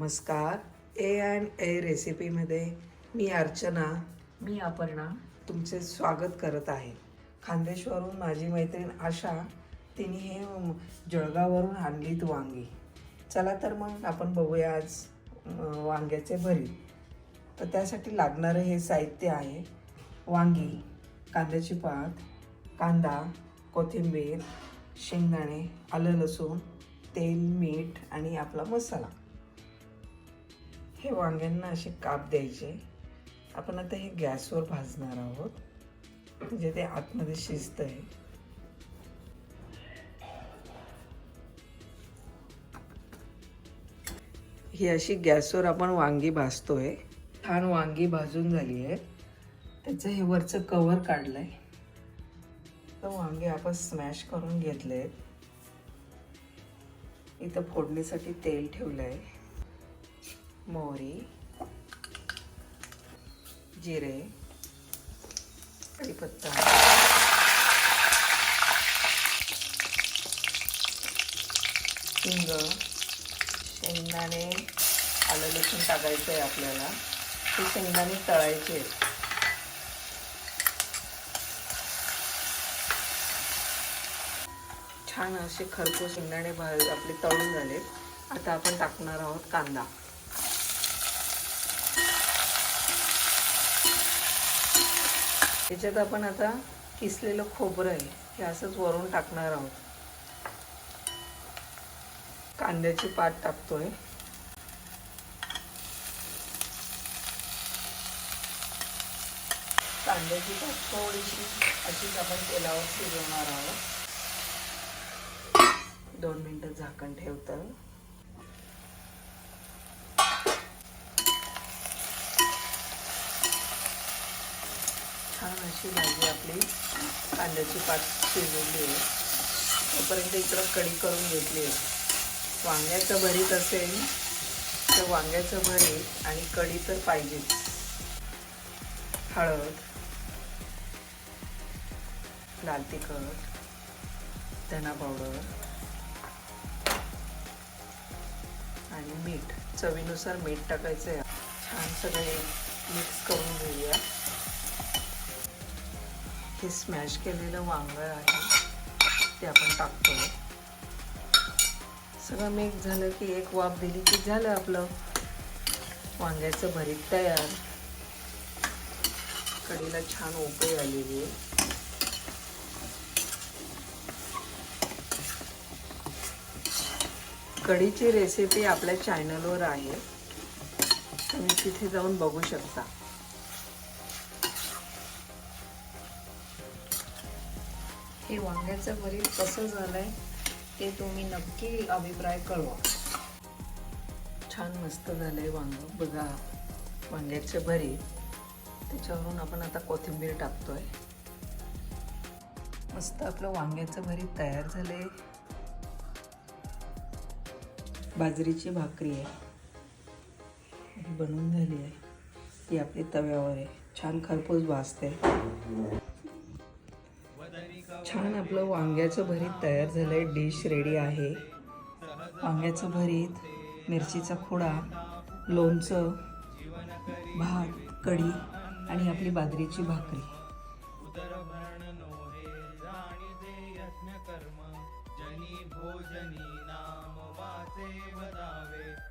नमस्कार. A and A रेसिपीमध्ये मी अर्चना मी अपर्णा. तुमचे स्वागत करत आहे. खानदेशवरून माझी मैत्रीण आशा तिने हे जळगाववरून आणलीत वांगी. चला तर मग आपण बघूया आज वांग्याचे भरीत. तर त्यासाठी लागणारं हे साहित्य आहे वांगी कांद्याची पात कांदा कोथिंबीर शेंगदाणे आलं लसूण तेल मीठ आणि आपला मसाला. हे वांग्यांना असे काप द्यायचे. आपण आता हे गॅसवर भाजणार आहोत. म्हणजे ते आतमध्ये शिजत आहे ही अशी गॅसवर आपण वांगी भाजतोय. छान वांगी भाजून झाली आहे त्याचं हे वरचं कवर काढलंय. तर वांगे आपण स्मॅश करून घेतले आहेत इथं फोडणीसाठी तेल ठेवलं आहे मोहरी जिरे कढीपत्ता. हिंग शेंगदाणे आलं लसूण टाकायचं आहे आपल्याला. ते शेंगदाणे तळायचे आहेत. छान असे खरपूस शेंगदाणे भा आपले तळून झालेत. आता आपण टाकणार आहोत कांदा. त्याच्यात आपण आता किसलेलं खोबरं आहे हे असंच वरून टाकणार आहोत. कांद्याची पात टाकतोय. कांद्याची पात थोडीशी अशीच आपण तेलावर शिजवणार आहोत. दोन मिनटं झाकण ठेवतं छानशी भाजी आपली कांद्याची पात शिजवली आहे. तोपर्यंत इकडं कढी करून घेतली आहे. वांग्याचं भरीत असेल तर वांग्याचं भरीत आणि कढी तर पाहिजेच. हळद लाल तिखट धना पावडर आणि मीठ. चवीनुसार मीठ टाकायचं आहे. छान सगळे मिक्स करून घेऊया. हे स्मॅश केलेलं वांगं आहे. ते आपण टाकतो. सगळं मिक्स झालं की एक वाफ दिली की झालं आपलं. वांग्याचं भरीत तयार. कढीला छान उकळी आलेली आहे. कढीची रेसिपी आपल्या चॅनलवर आहे. तुम्ही तिथे जाऊन बघू शकता. हे वांग्याचं भरीत कसं झालंय ते तुम्ही नक्की अभिप्राय कळवा. छान मस्त झालंय वांग. बघा वांग्याचं भरीत त्याच्यावरून आपण आता कोथिंबीर टाकतोय. मस्त आपलं वांग्याचं भरीत तयार झालंय. बाजरीची भाकरी आहे. बनून बनवून झाली आहे. ती आपली तव्यावर आहे. छान खरपूस भाजते छान आपलं वांग्याचं भरीत तयार झालं आहे डिश रेडी आहे. वांग्याचं भरीत मिरचीचा खोडा लोणचं भात कढी आणि आपली बाजरीची भाकरी. भोजनी नाम वदावे